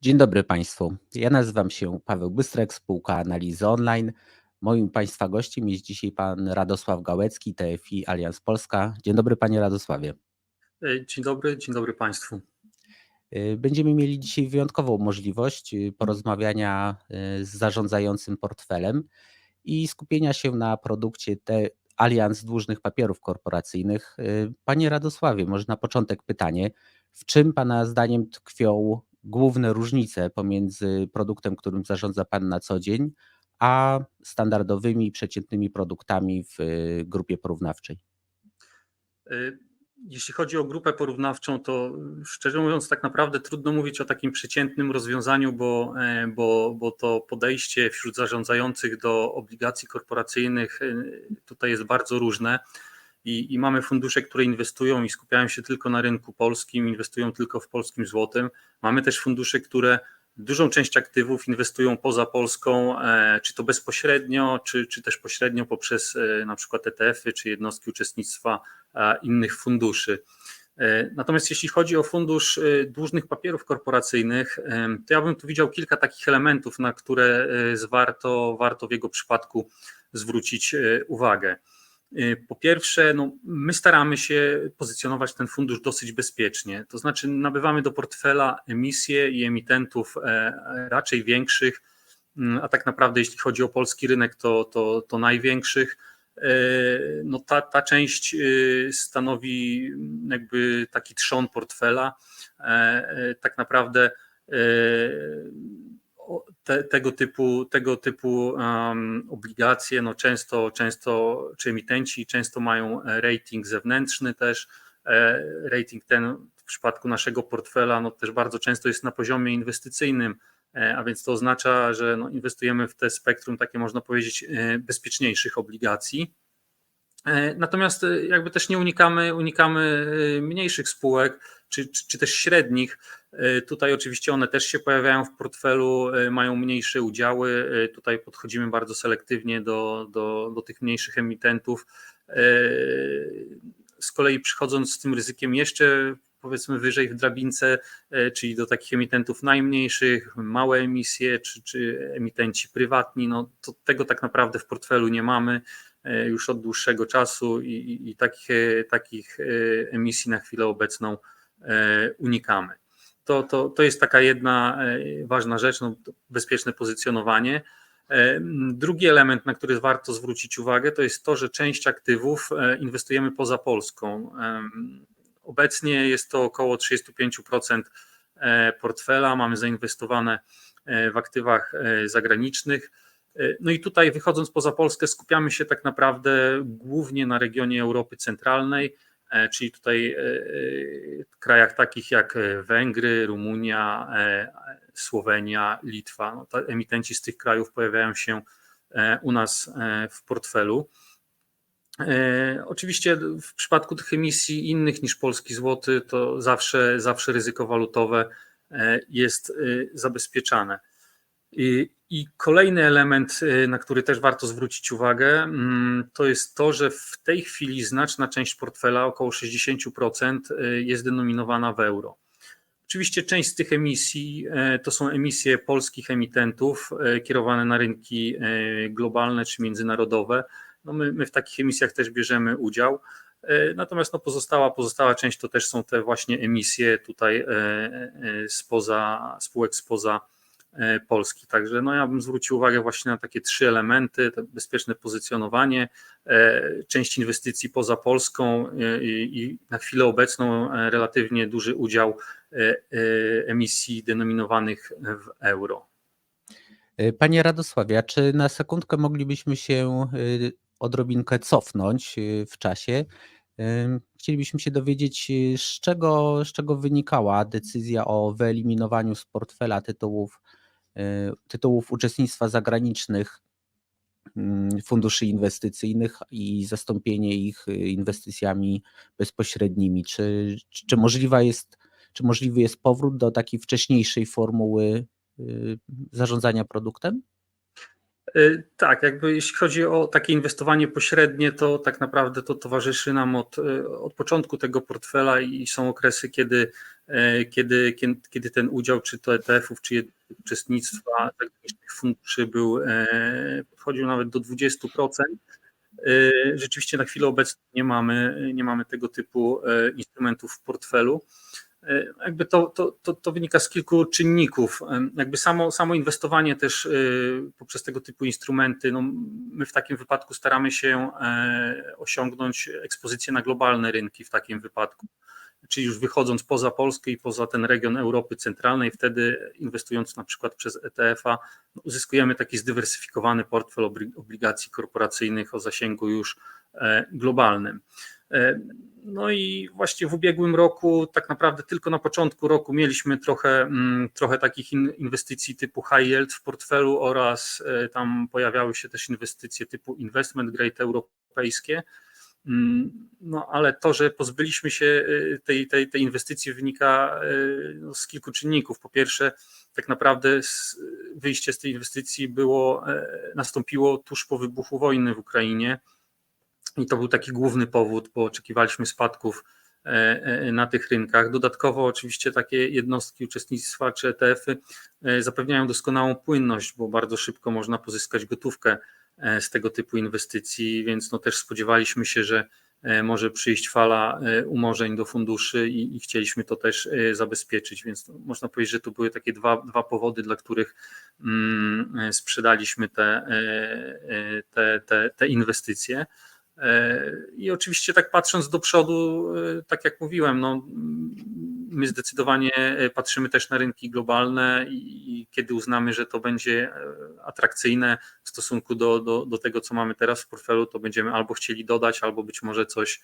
Dzień dobry Państwu. Ja nazywam się Paweł Bystrek, spółka Analizy Online. Moim Państwa gościem jest dzisiaj Pan Radosław Gałecki, TFI Alians Polska. Dzień dobry Panie Radosławie. E, Dzień dobry, dzień dobry Państwu. Y, Będziemy mieli dzisiaj wyjątkową możliwość y, porozmawiania z zarządzającym portfelem i skupienia się na produkcie Alians Dłużnych Papierów Korporacyjnych. Y, Panie Radosławie, może na początek pytanie, w czym Pana zdaniem tkwią główne różnice pomiędzy produktem, którym zarządza Pan na co dzień, a standardowymi, przeciętnymi produktami w y, grupie porównawczej? Jeśli chodzi o grupę porównawczą, to szczerze mówiąc, tak naprawdę trudno mówić o takim przeciętnym rozwiązaniu, bo, e, bo, bo to podejście wśród zarządzających do obligacji korporacyjnych e, tutaj jest bardzo różne. I, I mamy fundusze, które inwestują i skupiają się tylko na rynku polskim, inwestują tylko w polskim złotym. Mamy też fundusze, które dużą część aktywów inwestują poza Polską, e, czy to bezpośrednio, czy, czy też pośrednio poprzez e, na przykład ETF-y, czy jednostki uczestnictwa e, innych funduszy. Natomiast jeśli chodzi o fundusz dłużnych papierów korporacyjnych, to ja bym tu widział kilka takich elementów, na które warto, warto w jego przypadku zwrócić uwagę. E, Po pierwsze, no, my staramy się pozycjonować ten fundusz dosyć bezpiecznie, to znaczy nabywamy do portfela emisje i emitentów e, raczej większych, mm, a tak naprawdę jeśli chodzi o polski rynek, to, to, to największych. E, No ta, ta część e, stanowi jakby taki trzon portfela. E, Tak naprawdę te, tego typu, tego typu um, obligacje, no często, często, czy emitenci często mają rating zewnętrzny też. E, Rating ten w przypadku naszego portfela no też bardzo często jest na poziomie inwestycyjnym, e, a więc to oznacza, że no inwestujemy w te spektrum takie można powiedzieć e, bezpieczniejszych obligacji. E, Natomiast e, jakby też nie unikamy, unikamy e, mniejszych spółek, czy, czy, czy też średnich. E, Tutaj oczywiście one też się pojawiają w portfelu, e, mają mniejsze udziały. E, Tutaj podchodzimy bardzo selektywnie do, do, do tych mniejszych emitentów. Z kolei przychodząc z tym ryzykiem jeszcze powiedzmy wyżej w drabince, czyli do takich emitentów najmniejszych, małe emisje, czy, czy emitenci prywatni, no to tego tak naprawdę w portfelu nie mamy już od dłuższego czasu i, i, i takich, takich emisji na chwilę obecną unikamy. To, to, to jest taka jedna e, ważna rzecz, no, bezpieczne pozycjonowanie. E, Drugi element, na który warto zwrócić uwagę, to jest to, że część aktywów e, inwestujemy poza Polską. Obecnie jest to około 35% e, portfela, mamy zainwestowane e, w aktywach e, zagranicznych. E, No i tutaj wychodząc poza Polskę skupiamy się tak naprawdę głównie na regionie Europy Centralnej, e, czyli tutaj e, e, krajach takich jak e, Węgry, Rumunia, e, Słowenia, Litwa. No, emitenci z tych krajów pojawiają się e, u nas w portfelu. Oczywiście w przypadku tych emisji innych niż polski złoty, to zawsze, zawsze ryzyko walutowe jest zabezpieczane. I, I kolejny element, e, na który też warto zwrócić uwagę, mm, to jest to, że w tej chwili znaczna część portfela, około 60%, e, jest denominowana w euro. Oczywiście część z tych emisji e, to są emisje polskich emitentów kierowane na rynki globalne czy międzynarodowe. No my, my w takich emisjach też bierzemy udział. Natomiast no pozostała, pozostała część to też są te właśnie emisje tutaj spoza, spółek spoza Polski. Także no ja bym zwrócił uwagę właśnie na takie trzy elementy, bezpieczne pozycjonowanie, e, część inwestycji poza Polską e, i, na chwilę obecną e, relatywnie duży udział e, e, emisji denominowanych w euro. Panie Radosławie, czy na sekundkę moglibyśmy się odrobinkę cofnąć w czasie? Chcielibyśmy się dowiedzieć, z czego, z czego wynikała decyzja o wyeliminowaniu z portfela tytułów, tytułów uczestnictwa zagranicznych mm, funduszy inwestycyjnych i zastąpienie ich y, inwestycjami bezpośrednimi. Czy, czy, czy możliwa jest, czy możliwy jest powrót do takiej wcześniejszej formuły y, zarządzania produktem? Y, Tak, jakby jeśli chodzi o takie inwestowanie pośrednie, to tak naprawdę to towarzyszy nam od, y, od początku tego portfela i są okresy, kiedy, e, kiedy, kiedy, ten udział czy to ETF-ów, czy uczestnictwa zagranicznych funduszy był, e, podchodził nawet do 20%. Y, Rzeczywiście na chwilę obecną nie mamy, nie mamy tego typu e, instrumentów w portfelu. E, Jakby to, to, to, to wynika z kilku czynników. E, Jakby samo, samo inwestowanie też e, poprzez tego typu instrumenty, no my w takim wypadku staramy się osiągnąć ekspozycję na globalne rynki w takim wypadku. Czyli już wychodząc poza Polskę i poza ten region Europy Centralnej, wtedy inwestując na przykład przez ETF-a, no, uzyskujemy taki zdywersyfikowany portfel obli- obligacji korporacyjnych o zasięgu już globalnym. No i właśnie w ubiegłym roku, tak naprawdę tylko na początku roku mieliśmy trochę, mm, trochę takich in- inwestycji typu high yield w portfelu oraz e, tam pojawiały się też inwestycje typu investment grade europejskie. Mm, No ale to, że pozbyliśmy się e, tej, tej, tej inwestycji wynika e, no, z kilku czynników. Po pierwsze, tak naprawdę wyjście z tej inwestycji było, nastąpiło tuż po wybuchu wojny w Ukrainie. I to był taki główny powód, bo oczekiwaliśmy spadków e, e, na tych rynkach. Dodatkowo, oczywiście, takie jednostki uczestnictwa czy ETF-y e, zapewniają doskonałą płynność, bo bardzo szybko można pozyskać gotówkę z tego typu inwestycji, więc no też spodziewaliśmy się, że może przyjść fala umorzeń do funduszy i, i chcieliśmy to też zabezpieczyć, więc no, można powiedzieć, że to były takie dwa, dwa powody, dla których mm, sprzedaliśmy te, te, te, te inwestycje. E, I oczywiście tak patrząc do przodu, e, tak jak mówiłem, no, my zdecydowanie e, patrzymy też na rynki globalne i, i kiedy uznamy, że to będzie atrakcyjne w stosunku do, do, do tego, co mamy teraz w portfelu, to będziemy albo chcieli dodać, albo być może coś,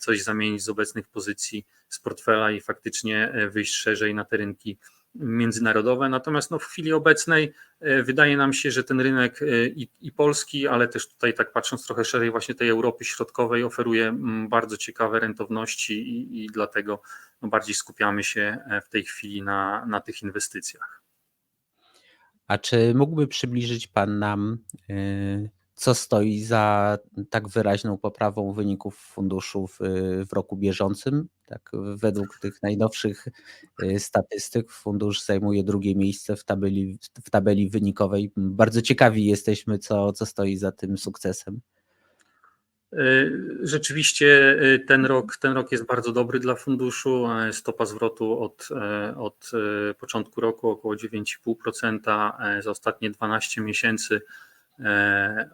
coś zamienić z obecnych pozycji z portfela i faktycznie wyjść szerzej na te rynki międzynarodowe. Natomiast no, w chwili obecnej e, wydaje nam się, że ten rynek e, i, i polski, ale też tutaj tak patrząc trochę szerzej właśnie tej Europy Środkowej oferuje bardzo ciekawe rentowności i, i dlatego no, bardziej skupiamy się e, w tej chwili na, na tych inwestycjach. A czy mógłby przybliżyć Pan nam, co stoi za tak wyraźną poprawą wyników funduszów y, w roku bieżącym? Tak, według tych najnowszych y, statystyk fundusz zajmuje drugie miejsce w tabeli, w tabeli wynikowej. Bardzo ciekawi jesteśmy, co, co stoi za tym sukcesem. E, Rzeczywiście e, ten rok, ten rok jest bardzo dobry dla funduszu. E, Stopa zwrotu od, e, od e, początku roku około 9,5%, e, za ostatnie 12 miesięcy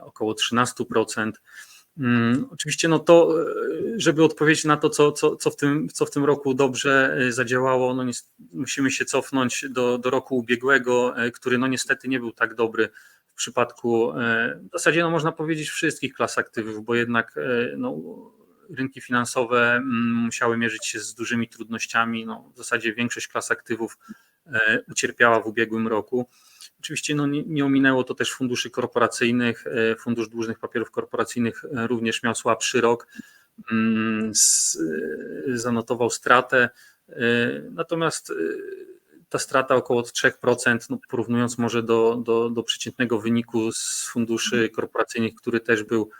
około 13%. Mm, Oczywiście no to, e, żeby odpowiedzieć na to, co, co, co, w, tym, co w tym roku dobrze e, zadziałało, no musimy się cofnąć do, do roku ubiegłego, e, który no niestety nie był tak dobry w przypadku e, w zasadzie no można powiedzieć wszystkich klas aktywów, bo jednak e, no, rynki finansowe mm, musiały mierzyć się z dużymi trudnościami. No, w zasadzie większość klas aktywów e, ucierpiała w ubiegłym roku. Oczywiście no, nie, nie ominęło to też funduszy korporacyjnych. E, Fundusz Dłużnych Papierów Korporacyjnych e, również miał słabszy rok. Mm, e, Zanotował stratę. Natomiast ta strata około 3%, no porównując może do, do, do przeciętnego wyniku z funduszy korporacyjnych, który też był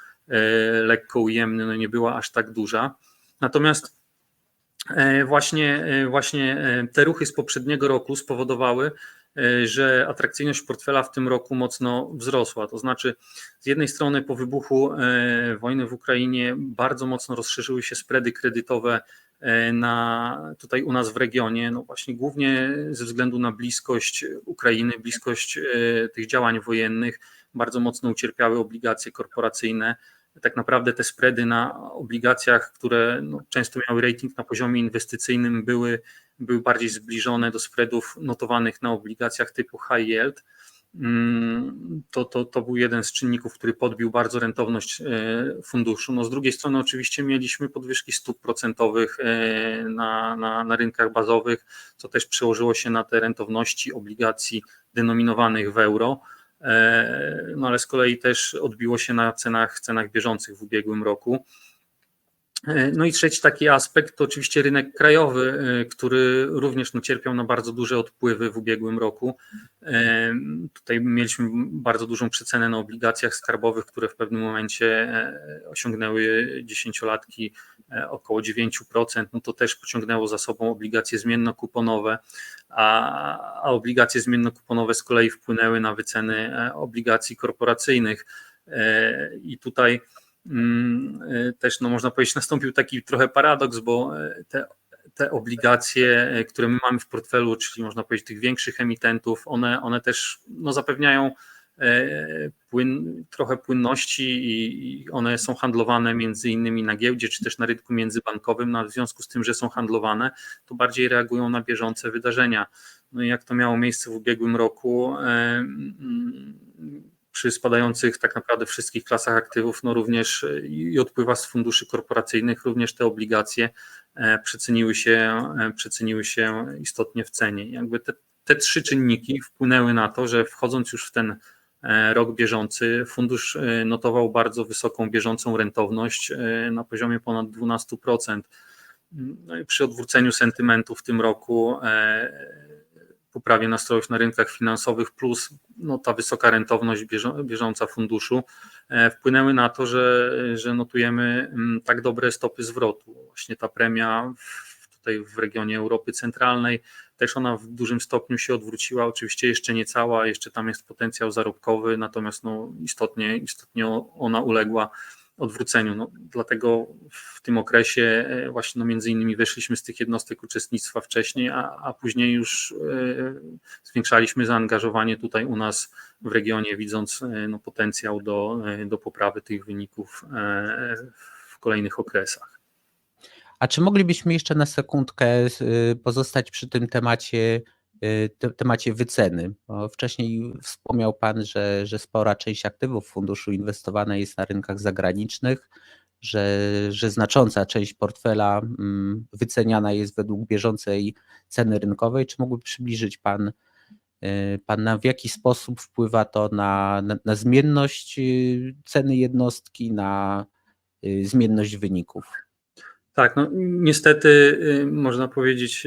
lekko ujemny, no nie była aż tak duża. Natomiast właśnie, właśnie te ruchy z poprzedniego roku spowodowały, że atrakcyjność portfela w tym roku mocno wzrosła. To znaczy, z jednej strony po wybuchu e, wojny w Ukrainie bardzo mocno rozszerzyły się spready kredytowe e, na, tutaj u nas w regionie, no właśnie głównie ze względu na bliskość Ukrainy, bliskość e, tych działań wojennych, bardzo mocno ucierpiały obligacje korporacyjne. Tak naprawdę te spready na obligacjach, które no, często miały rating na poziomie inwestycyjnym, były, były bardziej zbliżone do spreadów notowanych na obligacjach typu high yield. Mm, To, to, to był jeden z czynników, który podbił bardzo rentowność e, funduszu. No z drugiej strony, oczywiście, mieliśmy podwyżki stóp procentowych e, na, na, na rynkach bazowych, co też przełożyło się na te rentowności obligacji denominowanych w euro. E, No ale z kolei też odbiło się na cenach, cenach bieżących w ubiegłym roku. No i trzeci taki aspekt to oczywiście rynek krajowy, który również no, cierpiał na bardzo duże odpływy w ubiegłym roku. Tutaj mieliśmy bardzo dużą przecenę na obligacjach skarbowych, które w pewnym momencie osiągnęły dziesięciolatki około 9%. No to też pociągnęło za sobą obligacje zmiennokuponowe, a, a obligacje zmiennokuponowe z kolei wpłynęły na wyceny obligacji korporacyjnych. I tutaj też no można powiedzieć nastąpił taki trochę paradoks, bo y, te, te obligacje, y, które my mamy w portfelu, czyli można powiedzieć tych większych emitentów, one, one też no zapewniają płyn, trochę płynności i one są handlowane między innymi na giełdzie, czy też na rynku międzybankowym, no, w związku z tym, że są handlowane, to bardziej reagują na bieżące wydarzenia. No jak to miało miejsce w ubiegłym roku, mm, przy spadających tak naprawdę wszystkich klasach aktywów, no również e, i odpływa z funduszy korporacyjnych, również te obligacje e, przeceniły się, e, przeceniły się istotnie w cenie. Jakby te, te trzy czynniki wpłynęły na to, że wchodząc już w ten rok bieżący, fundusz notował bardzo wysoką bieżącą rentowność na poziomie ponad 12%. No i przy odwróceniu sentymentu w tym roku poprawie nastrojów na rynkach finansowych, plus no, ta wysoka rentowność bieżąca funduszu e, wpłynęły na to, że, że notujemy mm, tak dobre stopy zwrotu. Właśnie ta premia tutaj w regionie Europy Centralnej też ona w dużym stopniu się odwróciła. Oczywiście jeszcze nie cała, jeszcze tam jest potencjał zarobkowy, natomiast no, istotnie, istotnie ona uległa odwróceniu. No, dlatego w tym okresie e, właśnie no, między innymi weszliśmy z tych jednostek uczestnictwa wcześniej, a, a później już e, zwiększaliśmy zaangażowanie tutaj u nas w regionie, widząc e, no, potencjał do, do poprawy tych wyników w kolejnych okresach. A czy moglibyśmy jeszcze na sekundkę pozostać przy tym temacie te, temacie wyceny. Wcześniej wspomniał Pan, że, że spora część aktywów funduszu inwestowana jest na rynkach zagranicznych, że, że znacząca część portfela mm, wyceniana jest według bieżącej ceny rynkowej. Czy mógłby przybliżyć Pan, y, pan nam, w jaki sposób wpływa to na, na, na zmienność y, ceny jednostki, na zmienność wyników? Tak, no niestety można powiedzieć,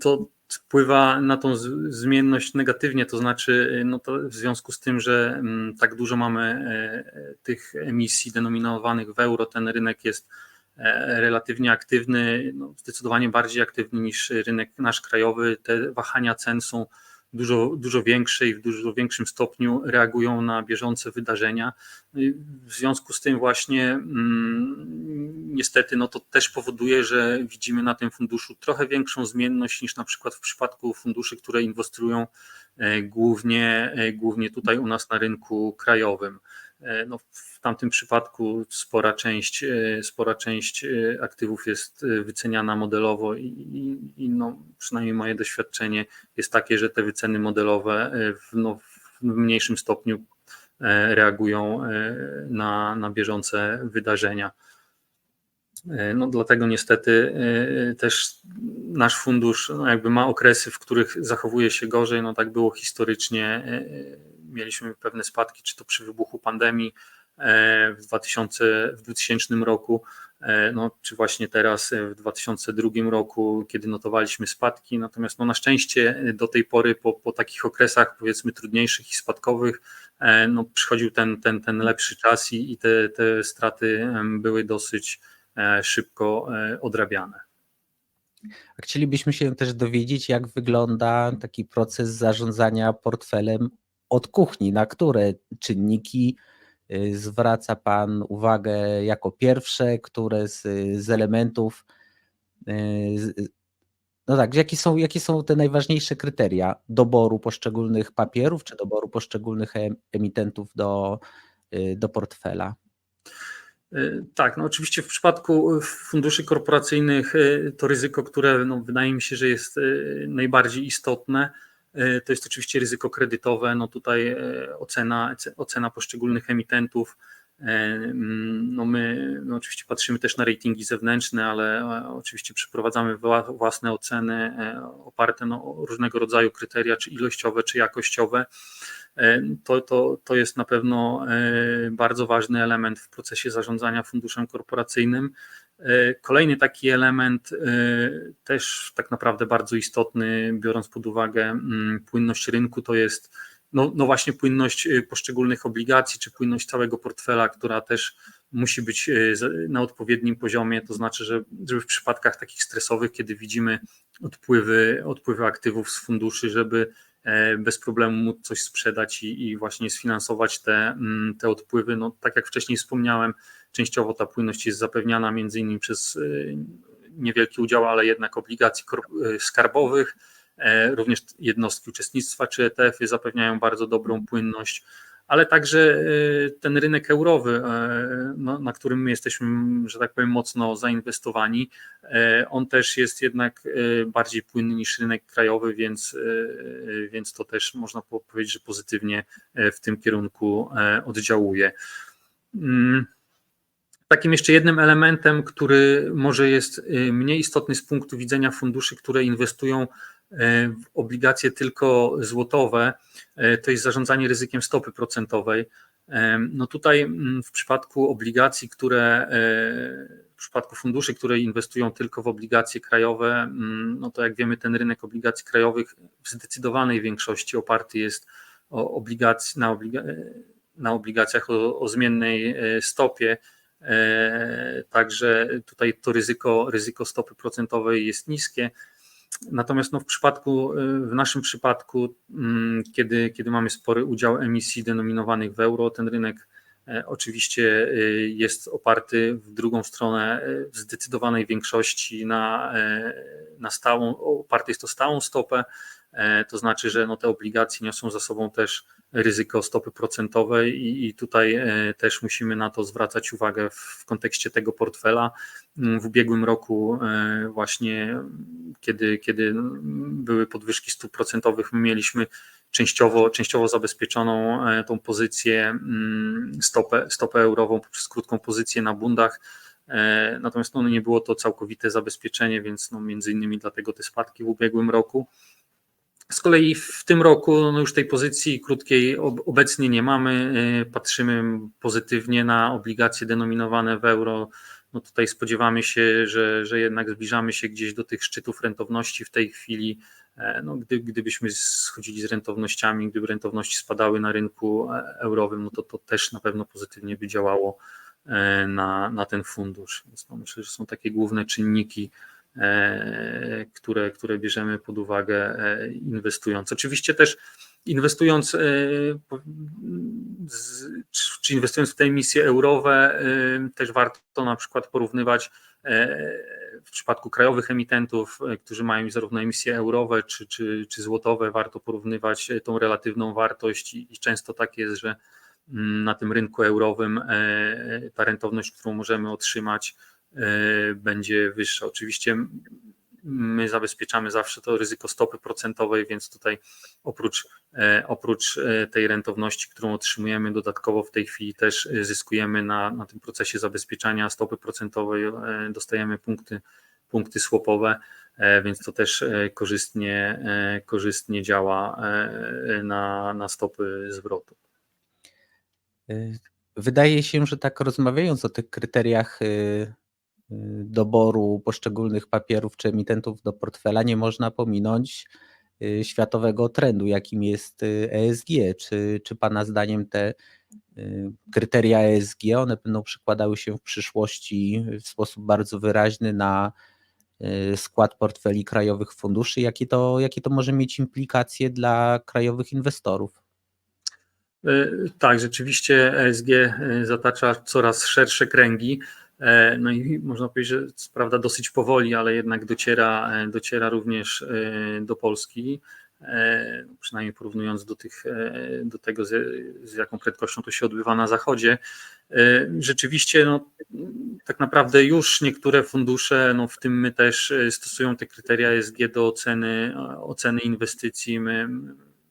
to wpływa na tą zmienność negatywnie, to znaczy y, no to w związku z tym, że mm, tak dużo mamy e, tych emisji denominowanych w euro, ten rynek jest e, relatywnie aktywny, no zdecydowanie bardziej aktywny niż rynek nasz krajowy. Te wahania cen są dużo, dużo większe i w dużo większym stopniu reagują na bieżące wydarzenia. No w związku z tym właśnie mm, niestety no to też powoduje, że widzimy na tym funduszu trochę większą zmienność niż na przykład w przypadku funduszy, które inwestują e, głównie, e, głównie tutaj u nas na rynku krajowym. E, no, w tamtym przypadku spora część, e, spora część e, aktywów jest wyceniana modelowo i, i, i no, przynajmniej moje doświadczenie jest takie, że te wyceny modelowe w, no, w mniejszym stopniu reagują na, na bieżące wydarzenia. No, dlatego niestety też nasz fundusz no, jakby ma okresy, w których zachowuje się gorzej. No tak było historycznie mieliśmy pewne spadki, czy to przy wybuchu pandemii e, w, 2000, w 2000 roku, e, no, czy właśnie teraz w 2002 roku, kiedy notowaliśmy spadki. Natomiast no, na szczęście do tej pory, po, po takich okresach powiedzmy trudniejszych i spadkowych, e, no, przychodził ten, ten, ten lepszy czas i, i te, te straty były dosyć szybko odrabiane. Chcielibyśmy się też dowiedzieć, jak wygląda taki proces zarządzania portfelem od kuchni, na które czynniki y, zwraca Pan uwagę jako pierwsze, które z, z elementów, y, no tak, jakie są, jakie są te najważniejsze kryteria doboru poszczególnych papierów czy doboru poszczególnych emitentów do, y, do portfela? Tak, no oczywiście w przypadku funduszy korporacyjnych to ryzyko, które no wydaje mi się, że jest najbardziej istotne, to jest oczywiście ryzyko kredytowe, no tutaj e, ocena, ocena poszczególnych emitentów. E, mm, no my no oczywiście patrzymy też na ratingi zewnętrzne, ale oczywiście przeprowadzamy własne oceny oparte no, różnego rodzaju kryteria, czy ilościowe, czy jakościowe. To, to, to jest na pewno bardzo ważny element w procesie zarządzania funduszem korporacyjnym. Kolejny taki element, też tak naprawdę bardzo istotny, biorąc pod uwagę mm, płynność rynku, to jest no, no właśnie płynność poszczególnych obligacji, czy płynność całego portfela, która też musi być na odpowiednim poziomie, to znaczy, że żeby w przypadkach takich stresowych, kiedy widzimy odpływy, odpływy aktywów z funduszy, żeby E, bez problemu móc coś sprzedać i, i, właśnie sfinansować te, mm, te odpływy. No, tak jak wcześniej wspomniałem, częściowo ta płynność jest zapewniana między innymi przez e, niewielki udział, ale jednak obligacji e, skarbowych. Również jednostki uczestnictwa czy ETF-y zapewniają bardzo dobrą płynność ale także ten rynek eurowy, e, no, na którym my jesteśmy, że tak powiem, mocno zainwestowani, e, on też jest jednak e, bardziej płynny niż rynek krajowy, więc, więc to też można powiedzieć, że pozytywnie w tym kierunku oddziałuje. Takim jeszcze jednym elementem, który może jest mniej istotny z punktu widzenia funduszy, które inwestują E, w obligacje tylko złotowe, e, to jest zarządzanie ryzykiem stopy procentowej. No tutaj mm, w przypadku obligacji, które w przypadku funduszy, które inwestują tylko w obligacje krajowe, mm, no to jak wiemy, ten rynek obligacji krajowych w zdecydowanej większości oparty jest o obligacji, na, obliga, na obligacjach o, o zmiennej stopie. Także tutaj to ryzyko, ryzyko stopy procentowej jest niskie. Natomiast no w przypadku, y, w naszym przypadku, mm, kiedy, kiedy mamy spory udział emisji denominowanych w euro, ten rynek e, oczywiście jest oparty w drugą stronę e, w zdecydowanej większości na, e, na stałą, oparty jest to stałą stopę, to znaczy, że no te obligacje niosą za sobą też ryzyko stopy procentowej i, i tutaj e, też musimy na to zwracać uwagę w kontekście tego portfela. W ubiegłym roku e, właśnie, kiedy, kiedy były podwyżki stóp procentowych, my mieliśmy częściowo, częściowo zabezpieczoną e, tą pozycję, mm, stopę, stopę eurową poprzez krótką pozycję na bundach, natomiast no, nie było to całkowite zabezpieczenie, więc no, między innymi dlatego te spadki w ubiegłym roku. Z kolei w tym roku no już tej pozycji krótkiej obecnie nie mamy. Y, patrzymy pozytywnie na obligacje denominowane w euro. No tutaj spodziewamy się, że, że jednak zbliżamy się gdzieś do tych szczytów rentowności w tej chwili. E, no, gdy, gdybyśmy schodzili z rentownościami, gdyby rentowności spadały na rynku e, eurowym, no to to też na pewno pozytywnie by działało e, na, na ten fundusz. Więc no myślę, że są takie główne czynniki, które, które bierzemy pod uwagę e, inwestując. Oczywiście też inwestując, e, czy inwestując w te emisje eurowe, też warto na przykład porównywać w przypadku krajowych emitentów, którzy mają zarówno emisje eurowe czy, czy, czy złotowe, warto porównywać tą relatywną wartość i często tak jest, że mm, na tym rynku eurowym ta rentowność, którą możemy otrzymać, E, będzie wyższa. Oczywiście my zabezpieczamy zawsze to ryzyko stopy procentowej, więc tutaj oprócz, e, oprócz e, tej rentowności, którą otrzymujemy dodatkowo w tej chwili też zyskujemy na, na tym procesie zabezpieczania stopy procentowej, dostajemy punkty, punkty słopowe, więc to też korzystnie, korzystnie działa na, na stopy zwrotu. Wydaje się, że tak rozmawiając o tych kryteriach doboru poszczególnych papierów czy emitentów do portfela nie można pominąć y, światowego trendu, jakim jest ESG. Czy, czy Pana zdaniem te y, kryteria ESG, one będą przekładały się w przyszłości w sposób bardzo wyraźny na y, skład portfeli krajowych funduszy? Jakie to, jakie to może mieć implikacje dla krajowych inwestorów? Tak, rzeczywiście ESG zatacza coraz szersze kręgi. E, no i można powiedzieć, że prawda dosyć powoli, ale jednak dociera, e, dociera również e, do Polski, przynajmniej porównując do, tych, do tego, z, z jaką prędkością to się odbywa na Zachodzie. Rzeczywiście, no, tak naprawdę już niektóre fundusze, no, w tym my też stosują te kryteria ESG do oceny, oceny inwestycji. My,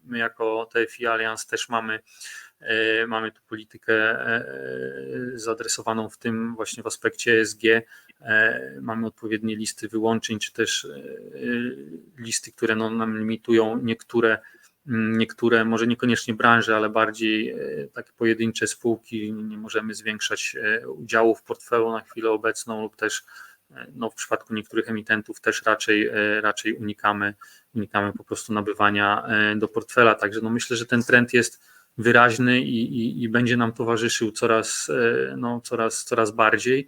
my jako TFI Alliance też mamy mamy tu politykę e, zaadresowaną w tym właśnie w aspekcie ESG. E, mamy odpowiednie listy wyłączeń, czy też listy, które no, nam limitują niektóre, niektóre, może niekoniecznie branże, ale bardziej takie pojedyncze spółki. Nie możemy zwiększać udziału w portfelu na chwilę obecną lub też no w przypadku niektórych emitentów też raczej, raczej unikamy, unikamy po prostu nabywania do portfela. Także no myślę, że ten trend jest wyraźny i, i, i będzie nam towarzyszył coraz, no, coraz, coraz bardziej.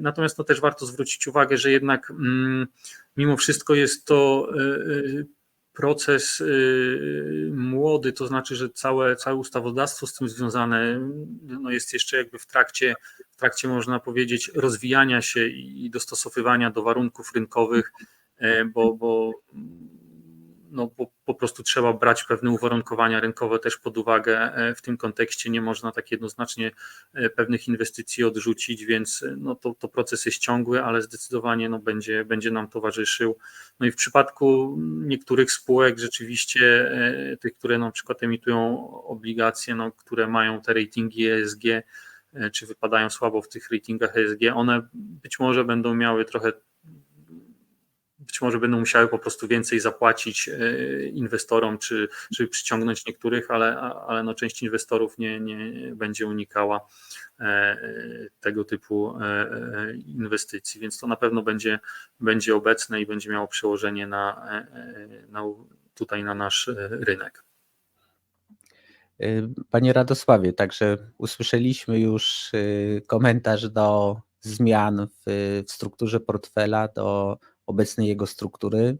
Natomiast no też warto zwrócić uwagę, że jednak mm, mimo wszystko jest to proces y, młody, to znaczy, że całe, całe ustawodawstwo z tym związane no jest jeszcze jakby w trakcie, w trakcie, można powiedzieć, rozwijania się i dostosowywania do warunków rynkowych, e, bo, bo no, bo po prostu trzeba brać pewne uwarunkowania rynkowe też pod uwagę. E, w tym kontekście nie można tak jednoznacznie e, pewnych inwestycji odrzucić, więc e, no, to, to proces jest ciągły, ale zdecydowanie no, będzie, będzie nam towarzyszył. No i w przypadku niektórych spółek rzeczywiście, tych, które na przykład emitują obligacje, no, które mają te ratingi ESG, czy wypadają słabo w tych ratingach ESG, one być może będą miały trochę być może będą musiały po prostu więcej zapłacić e, inwestorom, czy, czy przyciągnąć niektórych, ale, ale no część inwestorów nie, nie będzie unikała e, tego typu e, inwestycji, więc to na pewno będzie, będzie obecne i będzie miało przełożenie na, na tutaj na nasz rynek. Panie Radosławie, także usłyszeliśmy już komentarz do zmian w, w strukturze portfela, do obecnej jego struktury.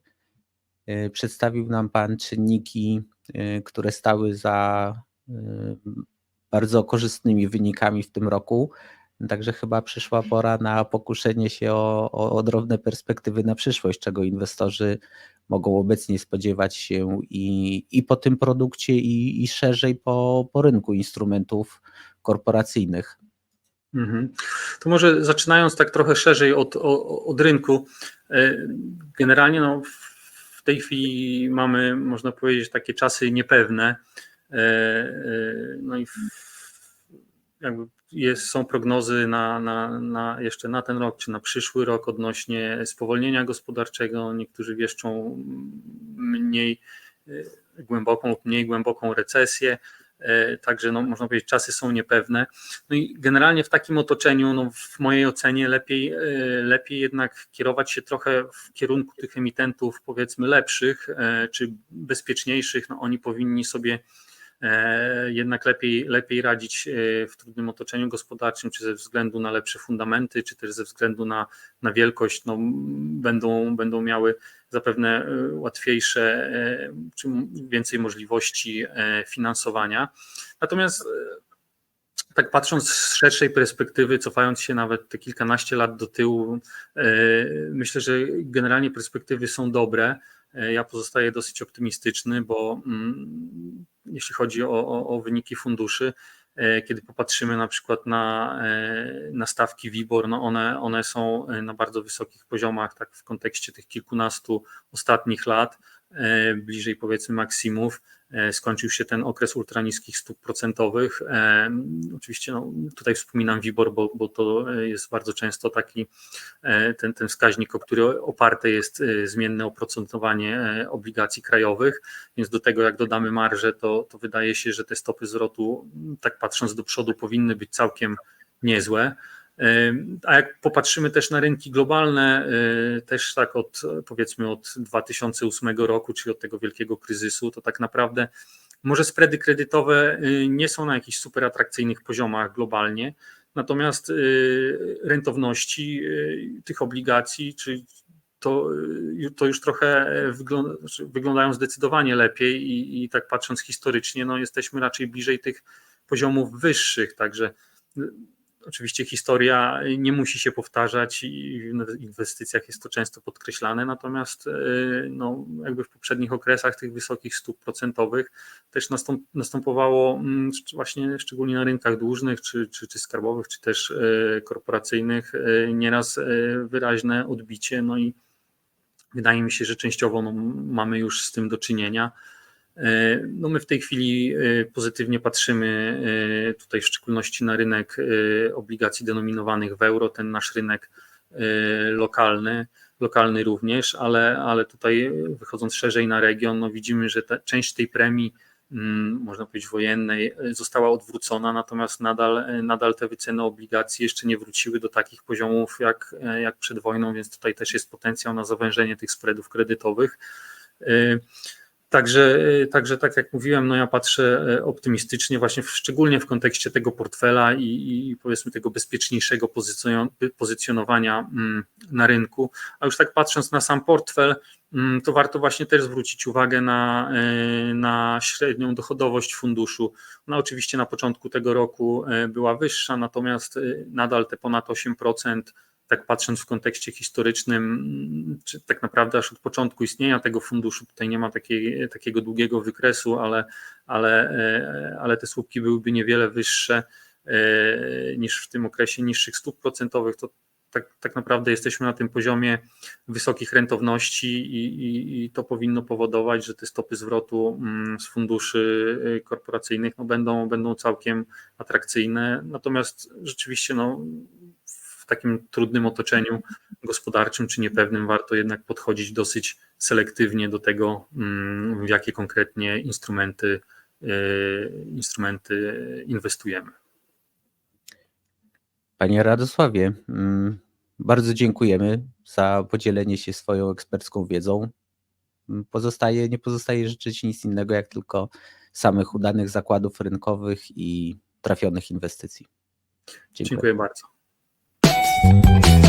E, przedstawił nam Pan czynniki, e, które stały za e, bardzo korzystnymi wynikami w tym roku. Także chyba przyszła pora na pokuszenie się o, o, o drobne perspektywy na przyszłość, czego inwestorzy mogą obecnie spodziewać się i, i po tym produkcie, i, i szerzej po, po rynku instrumentów korporacyjnych. Mhm. To może zaczynając tak trochę szerzej od, od rynku. E, generalnie no, w tej chwili mamy, można powiedzieć, takie czasy niepewne. E, e, no i jakby jest, są prognozy na, na, na jeszcze na ten rok czy na przyszły rok odnośnie spowolnienia gospodarczego. Niektórzy wieszczą mniej głęboką lub mniej głęboką recesję. E, także no, można powiedzieć, czasy są niepewne. No i generalnie w takim otoczeniu, no, w mojej ocenie, lepiej, e, lepiej jednak kierować się trochę w kierunku tych emitentów, powiedzmy, lepszych e, czy bezpieczniejszych. No, oni powinni sobie jednak lepiej, lepiej radzić w trudnym otoczeniu gospodarczym, czy ze względu na lepsze fundamenty, czy też ze względu na, na wielkość, no, będą, będą miały zapewne e, łatwiejsze, czy więcej możliwości finansowania. Natomiast tak patrząc z szerszej perspektywy, cofając się nawet te kilkanaście lat do tyłu, myślę, że generalnie perspektywy są dobre. Ja pozostaję dosyć optymistyczny, bo mm, jeśli chodzi o, o, o wyniki funduszy, e, kiedy popatrzymy na przykład na, e, na stawki WIBOR, no one, one są na bardzo wysokich poziomach, tak w kontekście tych kilkunastu ostatnich lat, e, bliżej powiedzmy maksimów. E, skończył się ten okres ultraniskich stóp procentowych. E, oczywiście no, tutaj wspominam WIBOR, bo, bo to jest bardzo często taki e, ten, ten wskaźnik, o który oparte jest zmienne oprocentowanie obligacji krajowych, więc do tego jak dodamy marżę, to, to wydaje się, że te stopy zwrotu, tak patrząc do przodu, powinny być całkiem niezłe. A jak popatrzymy też na rynki globalne, y, też tak od powiedzmy od 2008 roku, czyli od tego wielkiego kryzysu, to tak naprawdę może spready kredytowe y, nie są na jakichś super atrakcyjnych poziomach globalnie, natomiast y, rentowności tych obligacji, czy to, to już trochę znaczy wyglądają zdecydowanie lepiej i, i tak patrząc historycznie, no jesteśmy raczej bliżej tych poziomów wyższych, także Oczywiście historia nie musi się powtarzać i w inwestycjach jest to często podkreślane, natomiast e, no, jakby w poprzednich okresach tych wysokich stóp procentowych też następowało mm, właśnie szczególnie na rynkach dłużnych czy, czy, czy skarbowych, czy też e, korporacyjnych e, nieraz wyraźne odbicie, no i wydaje mi się, że częściowo no, mamy już z tym do czynienia. E, no my w tej chwili e, pozytywnie patrzymy e, tutaj w szczególności na rynek obligacji denominowanych w euro, ten nasz rynek lokalny, lokalny również, ale, ale tutaj wychodząc szerzej na region, no widzimy, że ta, część tej premii mm, można powiedzieć wojennej, e, została odwrócona, natomiast nadal, e, nadal te wyceny obligacji jeszcze nie wróciły do takich poziomów jak, e, jak przed wojną, więc tutaj też jest potencjał na zawężenie tych spreadów kredytowych. Także, e, także tak jak mówiłem, no ja patrzę e, optymistycznie, właśnie w, szczególnie w kontekście tego portfela i, i powiedzmy tego bezpieczniejszego pozycjon- pozycjonowania mm, na rynku. A już tak patrząc na sam portfel, mm, to warto właśnie też zwrócić uwagę na, e, na średnią dochodowość funduszu. Ona oczywiście na początku tego roku była wyższa, natomiast nadal te ponad 8% tak patrząc w kontekście historycznym, czy tak naprawdę aż od początku istnienia tego funduszu, tutaj nie ma takiej, takiego długiego wykresu, ale, ale, e, ale te słupki byłyby niewiele wyższe e, niż w tym okresie niższych stóp procentowych, to tak, tak naprawdę jesteśmy na tym poziomie wysokich rentowności i, i, i to powinno powodować, że te stopy zwrotu mm, z funduszy e, korporacyjnych no, będą, będą całkiem atrakcyjne. Natomiast rzeczywiście no, takim trudnym otoczeniu gospodarczym czy niepewnym warto jednak podchodzić dosyć selektywnie do tego, mm, w jakie konkretnie instrumenty, e, instrumenty inwestujemy. Panie Radosławie, mm, bardzo dziękujemy za podzielenie się swoją ekspercką wiedzą. Mm, Pozostaje, nie pozostaje życzyć nic innego, jak tylko samych udanych zakładów rynkowych i trafionych inwestycji. Dziękuję bardzo. Thank you.